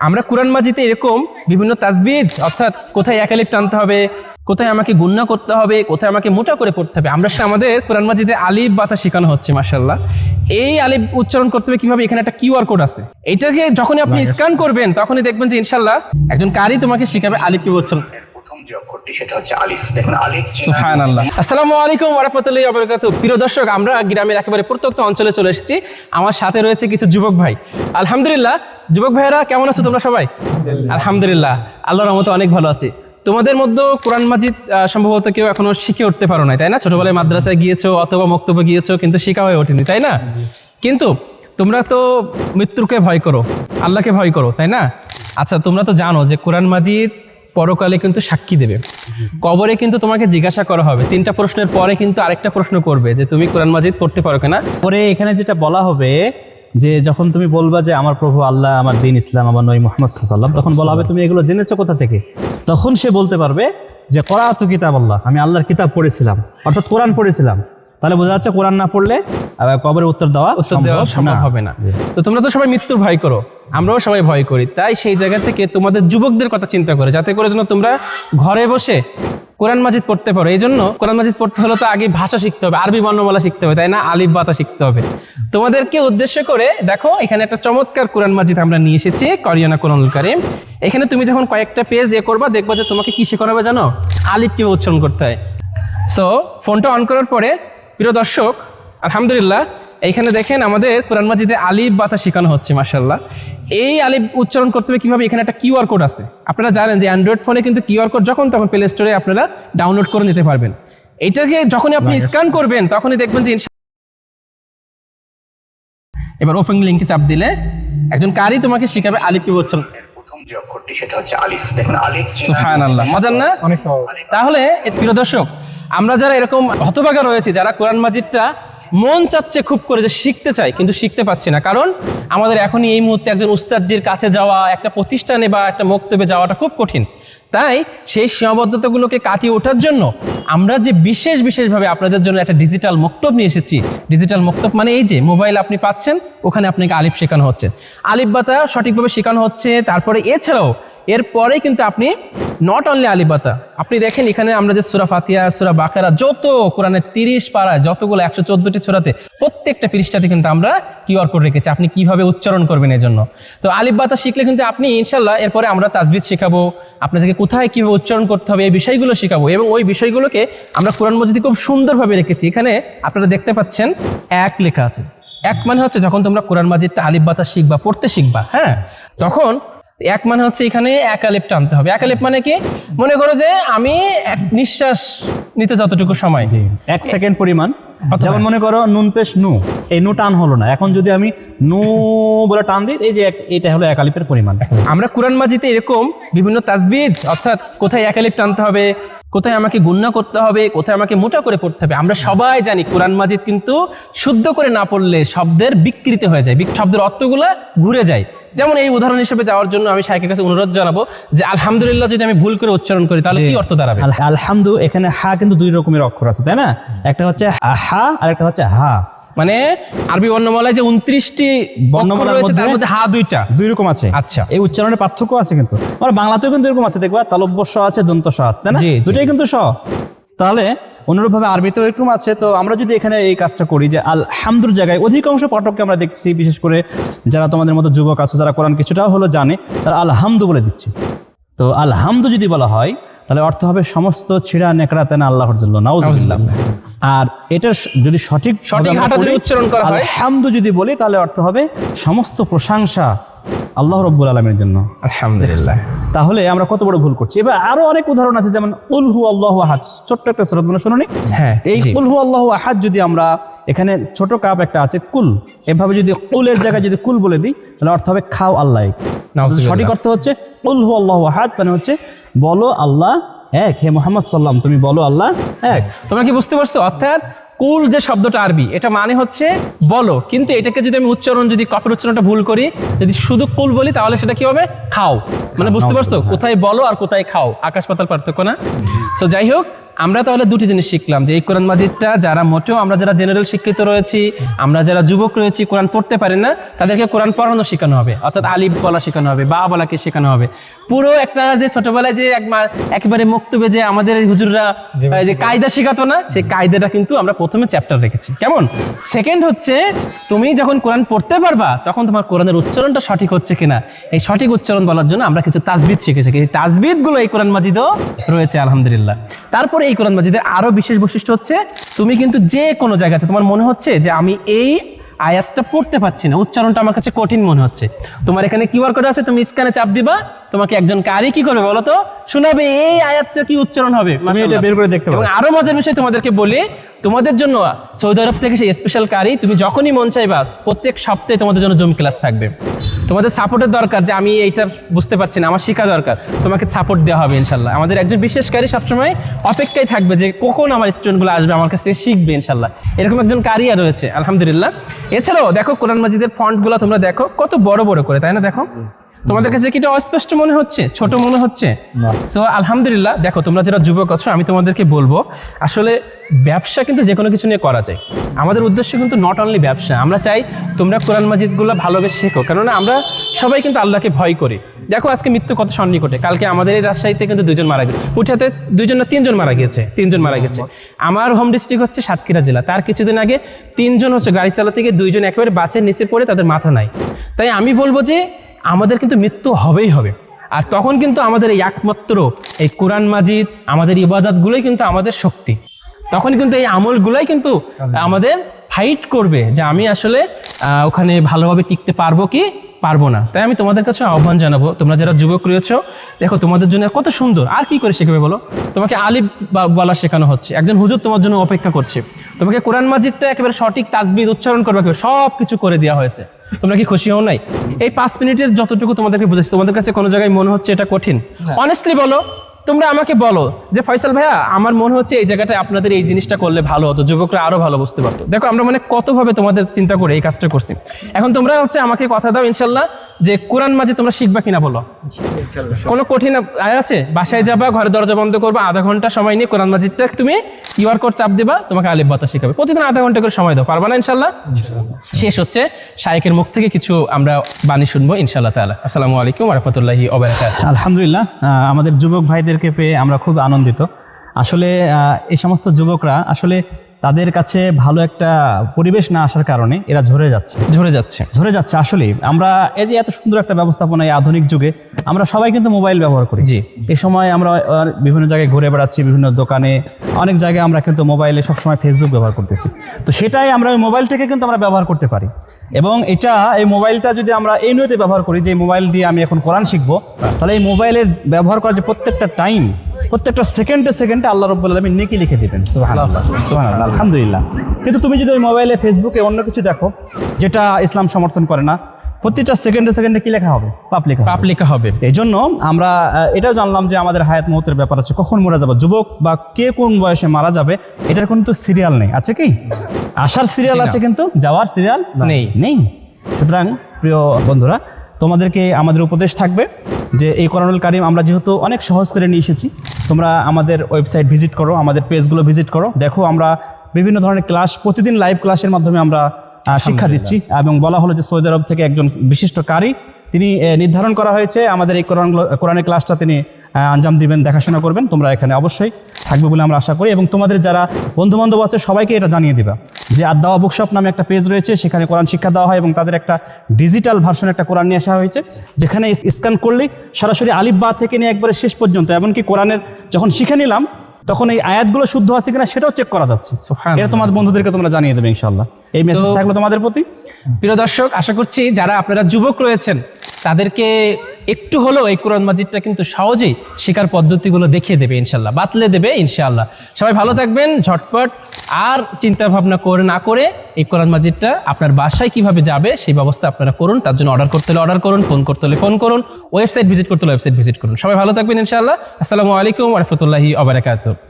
আমরা কোরআন মাজিতে এরকম বিভিন্ন তাজবিজ অর্থাৎ কোথায় একালিপ টানতে হবে কোথায় আমাকে গুন্না করতে হবে কোথায় আমাকে মোটা করে পড়তে হবে আমরা আমাদের কোরআন মাজিদে আলিফ বাতা শেখানো হচ্ছে মাসাল্লাহ এই আলিফ উচ্চারণ করতে হবে কীভাবে? এখানে একটা কিউআর কোড আছে। এটাকে যখনই আপনি স্ক্যান করবেন তখনই দেখবেন যে ইনশাল্লাহ একজন কারি তোমাকে শেখাবে আলিফ উচ্চারণ। যে অক্ষরটি সেটা হচ্ছে আলিফ। দেখুন আলিফ চেনা আসসালামু আলাইকুম ওরহামতুল্লাহি ওয়া প্রিয় দর্শক আমরা গ্রামের একেবারে প্রত্যন্ত অঞ্চলে চলে এসেছি। আমার সাথে রয়েছে কিছু যুবক ভাই। আলহামদুলিল্লাহ। যুবক ভাইয়েরা কেমন আছো তোমরা সবাই? আলহামদুলিল্লাহ। আল্লাহর রহমতে অনেক ভালো আছি। তোমাদের মধ্যে কোরআন মাজিদ আহ, সম্ভবত কেউ এখনও শিখে উঠতে পারো না তাই না? ছোটবেলায় মাদ্রাসায় গিয়েছো অথবা মক্তব্য গিয়েছো কিন্তু শিখা হয়ে ওঠেনি তাই না? কিন্তু তোমরা তো মৃত্যুকে ভয় করো আল্লাহকে ভয় করো তাই না? আচ্ছা তোমরা তো জানো যে কোরআন মাজিদ পরকালে কিন্তু সাক্ষী দেবে। কবরে কিন্তু তোমাকে জিজ্ঞাসা করা হবে। তিনটা প্রশ্নের পরে কিন্তু আরেকটা প্রশ্ন করবে যে, তুমি কোরআন মাজিদ পড়তে পারো কিনা? পরে এখানে যেটা বলা হবে যে, যখন তুমি বলবা যে, আমার প্রভু আল্লাহ, আমার দিন ইসলাম, আমার নই মোহাম্মদ সাল্লাম তখন বলা হবে, তুমি এগুলো জেনেছো কোথা থেকে? তখন সে বলতে পারবে যে করাত কিতাব আল্লাহ, আমি আল্লাহর কিতাব পড়েছিলাম, অর্থাৎ কোরআন পড়েছিলাম। তাহলে বোঝা যাচ্ছে কোরআন না পড়লে কবরে উত্তর দেওয়া উত্তর দেওয়া সম্ভব হবে না। তো তোমরা তো সবাই মৃত্যুর ভয় করো আমরাও সবাই ভয় করি। তাই সেই জায়গা থেকে তোমাদের যুবকদের কথা চিন্তা করে যাতে করে যেন তোমরা ঘরে বসে কোরআন মাজিদ পড়তে পারো। এই জন্য কোরআন মাজিদ পড়তে হলে তো আগে ভাষা শিখতে হবে আরবি বর্ণমালা শিখতে হবে তাই না? আলিফ বাতা শিখতে হবে। তোমাদেরকে উদ্দেশ্য করে দেখো এখানে একটা চমৎকার কোরআন মাজিদ আমরা নিয়ে এসেছি করিয়ানা কোরআনুল কারিম। এখানে তুমি যখন কয়েকটা পেজ এ করবা দেখবা যে তোমাকে কি শেখানো হবে জানো? আলিফ কীভাবে উচ্চারণ করতে হয়। সো ফোনটা অন করার পরে প্রিয় দর্শক আলহামদুলিল্লাহ এইখানে দেখেন আমাদের কোরআন মাজিদে আলিফ বাতা শেখানো হচ্ছে মাসাল্লাহ এই আলিফ উচ্চারণ করতে হবে কীভাবে? এখানে একটা কিউআর কোড আছে। আপনারা জানেন যে অ্যান্ড্রয়েড ফোনে কিন্তু কিউআর কোড যখন তখন প্লে স্টোরে আপনারা ডাউনলোড করে নিতে পারবেন। এইটাকে যখনই আপনি স্ক্যান করবেন তখনই দেখবেন যে এবার ওপেন লিঙ্কে চাপ দিলে একজন কারি তোমাকে শিখাবে আলিফ কীভাবে উচ্চারণ। প্রথম যে অক্ষরটি সেটা হচ্ছে আলিফ। দেখুন আলিফ আল্লাহ মজার না? তাহলে প্রিয় দর্শক আমরা যারা এরকম হতভাগা রয়েছি, যারা কোরআন মাজিদটা মন চাচ্ছে খুব করে যে শিখতে চাই কিন্তু শিখতে পাচ্ছি না। কারণ আমাদের এখনই এই মুহূর্তে একজন উস্তাদজির কাছে যাওয়া, একটা প্রতিষ্ঠানে বা একটা বক্তব্যে যাওয়াটা খুব কঠিন। তাই সেই সীমাবদ্ধতাগুলোকে কাটিয়ে ওঠার জন্য আমরা যে বিশেষ বিশেষভাবে আপনাদের জন্য একটা ডিজিটাল মক্তব নিয়ে এসেছি ডিজিটাল মক্তব মানে এই যে মোবাইল আপনি পাচ্ছেন, ওখানে আপনাকে আলিফ শেখানো হচ্ছে। আলিফ বাতা সঠিকভাবে শেখানো হচ্ছে, তারপরে এছাড়াও এরপরে কিন্তু আপনি নট অনলি আলিবাতা আপনি দেখেন এখানে আমরা যে সুরা ফাতিয়া সুরা বাকারা, যত কোরআনের তিরিশ পাড়ায় যতগুলো একশো চোদ্দটি সুরাতে প্রত্যেকটা পৃষ্ঠাতে কিন্তু আমরা কিউআর কোড রেখেছি। আপনি কীভাবে উচ্চারণ করবেন এই জন্য তো আলিবাতা শিখলে কিন্তু আপনি ইনশাল্লাহ এরপরে আমরা তাজবিদ শেখাবো, আপনাদেরকে কোথায় কীভাবে উচ্চারণ করতে হবে, এই বিষয়গুলো শেখাবো এবং ওই বিষয়গুলোকে আমরা কোরআন মসজিদে খুব সুন্দরভাবে রেখেছি। এখানে আপনারা দেখতে পাচ্ছেন এক লেখা আছে। এক মানে হচ্ছে যখন তোমরা কোরআন মাজিদটা আলিফ বাতা শিখবা, পড়তে শিখবা হ্যাঁ? তখন এক মানে হচ্ছে এখানে এক আলিফ টানতে হবে। এক আলিফ মানে কি? মনে করো যে আমি নিঃশ্বাস নিতে যতটুকু সময়। এক সেকেন্ড পরিমাণ। যেমন মনে করো নুন পেশ নু এই নু টান হলো না। এখন যদি আমি নু বলে টান দিই এই যে এটা হলো এক আলিপের পরিমাণ। আমরা কোরআন মাজিতে এরকম বিভিন্ন তাজবিজ অর্থাৎ কোথায় এক আলিফ টানতে হবে কোথায় আমাকে গুন্না করতে হবে কোথায় আমাকে মোটা করে পড়তে হবে আমরা সবাই জানি কোরআন মাজিদ কিন্তু শুদ্ধ করে না পড়লে শব্দের বিকৃতি হয়ে যায় শব্দের অর্থগুলা ঘুরে যায়। যেমন এই উদাহরণ হিসেবে যাওয়ার জন্য আমি শাইকের কাছে অনুরোধ জানাব যে আলহামদুলিল্লাহ যদি আমি ভুল করে উচ্চারণ করি তাহলে কি অর্থ দাঁড়াবে? আলহামদু এখানে হা কিন্তু দুই রকমের অক্ষর আছে তাই না? একটা হচ্ছে হা আর একটা হচ্ছে হা। মানে আরবি বর্ণমালায় যে উনত্রিশটি বর্ণমালা রয়েছে তার মধ্যে- হা দুইটা। দুই রকম আছে। আচ্ছা। এই উচ্চারণের পার্থক্য আছে কিন্তু। আমার বাংলাতেও কিন্তু এরকম আছে দেখবা তালব্য স আছে দন্ত স আছে তাই না। দুটাই কিন্তু স। তাহলে অনুরূপভাবে আরবিতেও এরকম আছে তো আমরা যদি এখানে এই কাজটা করি যে আলহামদুর জায়গায় অধিকাংশ পাঠককে আমরা দেখছি বিশেষ করে যারা তোমাদের মতো যুবক আছে যারা কোরআন কিছুটা হলো জানে তারা আলহামদু বলে দিচ্ছে। তো আলহামদু যদি বলা হয় তাহলে অর্থ হবে সমস্ত ছিড়া নেকড়া তেনা আল্লাহর জন্য নাউজুবিল্লাহ। আর এটার যদি সঠিক সঠিক উচ্চারণ করা হয়। আলহামদু যদি বলি তাহলে অর্থ হবে সমস্ত প্রশংসা। আল্লাহ রব্বুল আলমের জন্য। আলহামদুলিল্লাহ। তাহলে আমরা কত বড় ভুল করছি? এবার আরও অনেক উদাহরণ আছে যেমন উলহু আল্লাহ আহাদ। ছোট্ট একটা সুরত মানে শুনুনি? হ্যাঁ এই জি। কুলহু আল্লাহ আহাদ যদি আমরা এখানে ছোট কাপ একটা আছে কুল। এভাবে যদি কুলের জায়গায় যদি কুল বলে দিই তাহলে অর্থ হবে খাও আল্লাহ। সঠিক অর্থ হচ্ছে উলহু আল্লাহ আহাদ মানে হচ্ছে বলো আল্লাহ এক। হে মোহাম্মদ সাল্লাম তুমি বলো আল্লাহ এক। তোমরা কি বুঝতে পারছ? অর্থাৎ কুল যে শব্দটা আরবি এটা মানে হচ্ছে বলো। কিন্তু এটাকে যদি আমি উচ্চারণ যদি কপের উচ্চারণটা ভুল করি যদি শুধু কুল বলি তাহলে সেটা কি হবে? খাও। মানে বুঝতে পারছ? কোথায় বলো আর কোথায় খাও? আকাশ পাতাল পার্থক্য না? তো যাই হোক আমরা তাহলে দুটি জিনিস শিখলাম যে এই কোরআন মাজিদটা যারা মোটেও আমরা যারা জেনারেল শিক্ষিত রয়েছি আমরা যারা যুবক রয়েছি কোরআন পড়তে পারি না তাদেরকে কোরআন পড়ানো শেখানো হবে অর্থাৎ আলিফ বলা শেখানো হবে বা বলাকে শেখানো হবে। পুরো একটা যে ছোটবেলায় যে একবার একেবারে মুক্তবে যে আমাদের হুজুররা যে কায়দা শেখাতো না সেই কায়দাটা কিন্তু আমরা প্রথমে চ্যাপ্টার রেখেছি। কেমন? সেকেন্ড হচ্ছে তুমি যখন কোরআন পড়তে পারবা তখন তোমার কোরআনের উচ্চারণটা সঠিক হচ্ছে কিনা? এই সঠিক উচ্চারণ বলার জন্য আমরা কিছু তাজবিদ শিখেছি। এই তাজবিদগুলো এই কোরআন মাজিদও রয়েছে আলহামদুলিল্লাহ। তারপরে এই কোরআন মাজিদের আরও বিশেষ বৈশিষ্ট্য হচ্ছে তুমি কিন্তু যে কোনো জায়গাতে তোমার মনে হচ্ছে যে আমি এই আয়াতটা পড়তে পারছি না উচ্চারণটা আমার কাছে কঠিন মনে হচ্ছে। তোমার এখানে কিউআর কোড আছে তুমি স্ক্যানে চাপ দিবা তোমাকে একজন কারি কি করবে বলো তো? শোনাবে এই আয়াতটা কি উচ্চারণ হবে আমি এটা বের করে দেখতে পাবো আরও মজার বিষয় তোমাদেরকে বলি তোমাদের জন্য সৌদি আরব থেকে সেই স্পেশাল কারি তুমি যখনই মন চাইবা প্রত্যেক সপ্তাহে তোমাদের জন্য জুম ক্লাস থাকবে। তোমাদের সাপোর্টের দরকার যে আমি এইটা বুঝতে পারছি না, আমার শেখা দরকার। তোমাকে সাপোর্ট দেওয়া হবে ইনশাল্লাহ। আমাদের একজন বিশেষ কারি সবসময় অপেক্ষায় থাকবে যে কখন আমার স্টুডেন্টগুলো আসবে, আমার কাছ শিখবে ইনশাল্লাহ। এরকম একজন কারিয়া রয়েছে, আলহামদুলিল্লাহ। এছাড়াও দেখো কোরআন মাজিদের ফন্টগুলো তোমরা দেখো, কত বড় বড় করে, তাই না দেখো? তোমাদের কাছে কি এটা অস্পষ্ট মনে হচ্ছে? ছোট মনে হচ্ছে? সো আলহামদুলিল্লাহ দেখো তোমরা যারা যুবক আছো আমি তোমাদেরকে বলব আসলে ব্যবসা কিন্তু যে কোনো কিছু নিয়ে করা যায়। আমাদের উদ্দেশ্য কিন্তু নট অনলি ব্যবসা আমরা চাই তোমরা কোরআন মাজিদগুলো ভালোবেসে শেখো। কেননা আমরা সবাই কিন্তু আল্লাহকে ভয় করি। দেখো আজকে মৃত্যু কত সন্নিকটে। কালকে আমাদের এই রাজশাহীতে কিন্তু দুজন মারা গেছে উঠাতে দুইজন না তিনজন মারা গিয়েছে। তিনজন মারা গেছে আমার হোম ডিস্ট্রিক্ট হচ্ছে সাতক্ষীরা জেলা। তার কিছুদিন আগে তিনজন হচ্ছে গাড়ি চালাতে গিয়ে দুইজন একেবারে বাসের নিচে পড়ে তাদের মাথা নাই। তাই আমি বলব যে আমাদের কিন্তু মৃত্যু হবেই হবে। আর তখন কিন্তু আমাদের এই একমাত্র এই কোরআন মাজিদ আমাদের ইবাদতগুলোই কিন্তু আমাদের শক্তি। তখন কিন্তু এই আমলগুলোই কিন্তু আমাদের ফাইট করবে যে আমি আসলে ওখানে ভালোভাবে টিকতে পারব কি? পারব না। তাই আমি তোমাদের কাছে আহ্বান জানাব তোমরা যারা যুবক রয়েছ দেখো তোমাদের জন্য কত সুন্দর। আর কি করে শেখাবে বলো? তোমাকে আলিফ বলা শেখানো হচ্ছে। একজন হুজুর তোমার জন্য অপেক্ষা করছে। তোমাকে কোরআন মাজিদটা একেবারে সঠিক তাজবিদ উচ্চারণ করবে সব কিছু করে দেওয়া হয়েছে। তোমরা কি খুশি হও নাই? এই পাঁচ মিনিটের যতটুকু তোমাদেরকে বুঝেছি তোমাদের কাছে কোনো জায়গায় মনে হচ্ছে এটা কঠিন? অনেস্টলি বলো তোমরা আমাকে বলো যে ফয়সাল ভাইয়া আমার মনে হচ্ছে এই জায়গাটায় আপনাদের এই জিনিসটা করলে ভালো হতো যুবকরা আরও ভালো বুঝতে পারতো। দেখো আমরা মানে কতভাবে তোমাদের চিন্তা করে এই কাজটা করছি। এখন তোমরা হচ্ছে আমাকে কথা দাও ইনশাল্লাহ। যে কোরআন মাঝে তোমরা শিখবা কিনা বলো? কোনো কঠিন আয় আছে? বাসায় যাবা ঘরে দরজা বন্ধ করবা আধা ঘণ্টা সময় নিয়ে কোরআন মাজিদটা তুমি কিউআর কোড চাপ দিবা তোমাকে আলিফ বাতা শিখাবে। প্রতিদিন আধা ঘণ্টা করে সময় দাও পারবা না ইনশাল্লাহ শেষ হচ্ছে শায়েকের মুখ থেকে কিছু আমরা বাণী শুনব ইনশাল্লাহ তাআলা। আসসালামু আলাইকুম রহমতুল্লাহি আলহামদুলিল্লাহ আমাদের যুবক ভাইদেরকে পেয়ে আমরা খুব আনন্দিত। আসলে এই সমস্ত যুবকরা আসলে তাদের কাছে ভালো একটা পরিবেশ না আসার কারণে এরা ঝরে যাচ্ছে। ঝরে যাচ্ছে। ঝরে যাচ্ছে। আসলে আমরা এই যে এত সুন্দর একটা ব্যবস্থাপনা এই আধুনিক যুগে আমরা সবাই কিন্তু মোবাইল ব্যবহার করি। জি। এই সময় আমরা বিভিন্ন জায়গায় ঘুরে বেড়াচ্ছি বিভিন্ন দোকানে অনেক জায়গায় আমরা কিন্তু মোবাইলে সবসময় ফেসবুক ব্যবহার করতেছি। তো সেটাই আমরা ওই মোবাইলটাকে কিন্তু আমরা ব্যবহার করতে পারি। এবং এটা এই মোবাইলটা যদি আমরা এই নিয়তে ব্যবহার করি যে মোবাইল দিয়ে আমি এখন কোরআন শিখব তাহলে এই মোবাইলের ব্যবহার করার যে প্রত্যেকটা টাইম প্রত্যেকটা সেকেন্ডে সেকেন্ডে আল্লাহ রব্বুল আলমী নেকি লিখে দেবেন। সুবহানাল্লাহ, সুবহানাল্লাহ, আলহামদুলিল্লাহ। কিন্তু তুমি যদি ওই মোবাইলে ফেসবুকে অন্য কিছু দেখো যেটা ইসলাম সমর্থন করে না প্রত্যেকটা সেকেন্ডে সেকেন্ডে কি লেখা হবে? পাপ লেখা হবে। পাপ লেখা হবে। এই জন্য আমরা এটাও জানলাম যে আমাদের হায়াত মৌতের ব্যাপার আছে কখন মারা যাবে যুবক বা কে কোন বয়সে মারা যাবে এটার কিন্তু সিরিয়াল নেই। আছে কি? আসার সিরিয়াল আছে কিন্তু যাওয়ার সিরিয়াল নেই। নেই। সুতরাং প্রিয় বন্ধুরা তোমাদেরকে আমাদের উপদেশ থাকবে যে এই করোনাল কারিম আমরা যেহেতু অনেক সহজ করে নিয়ে এসেছি তোমরা আমাদের ওয়েবসাইট ভিজিট করো আমাদের পেজগুলো ভিজিট করো। দেখো আমরা বিভিন্ন ধরনের ক্লাস প্রতিদিন লাইভ ক্লাসের মাধ্যমে আমরা শিক্ষা দিচ্ছি এবং বলা হলো যে সৌদি আরব থেকে একজন বিশিষ্ট কারি তিনি নির্ধারণ করা হয়েছে আমাদের এই কোরআন কোরআনের ক্লাসটা তিনি আঞ্জাম দিবেন দেখাশোনা করবেন। তোমরা এখানে অবশ্যই থাকবে বলে আমরা আশা করি এবং তোমাদের যারা বন্ধু বান্ধব আছে সবাইকে এটা জানিয়ে দিবা। যে আদাওয়া বুকশপ নামে একটা পেজ রয়েছে সেখানে কোরআন শিক্ষা দেওয়া হয় এবং তাদের একটা ডিজিটাল ভার্সন একটা কোরআন নিয়ে আসা হয়েছে। যেখানে স্ক্যান করলেই সরাসরি আলিফ বা থেকে নিয়ে একবারে শেষ পর্যন্ত এমনকি কোরআনের যখন শিখে নিলাম তখন এই আয়াতগুলো শুদ্ধ আছে কিনা সেটাও চেক করা যাচ্ছে। এটা তোমাদের বন্ধুদেরকে তোমরা জানিয়ে দেবে ইনশাল্লাহ এই মেসেজ থাকল তোমাদের প্রতি। প্রিয় দর্শক আশা করছি যারা আপনারা যুবক রয়েছেন তাদেরকে একটু হলেও এই কোরআন মাজিদটা কিন্তু সহজেই শেখার পদ্ধতিগুলো দেখিয়ে দেবে ইনশাল্লাহ বাতলে দেবে ইনশাআল্লাহ। সবাই ভালো থাকবেন, ঝটপট। আর চিন্তা ভাবনা করে না করে এই কোরআন মাজিদটা আপনার বাসায় কীভাবে যাবে সেই ব্যবস্থা আপনারা করুন, তার জন্য অর্ডার করতে হলে অর্ডার করুন, ফোন করতে হলে ফোন করুন, ওয়েবসাইট ভিজিট করতে হলে ওয়েবসাইট ভিজিট করুন। সবাই ভালো থাকবেন ইনশাআল্লাহ। আসসালামু আলাইকুম রহমতুল্লাহি আবরাকাত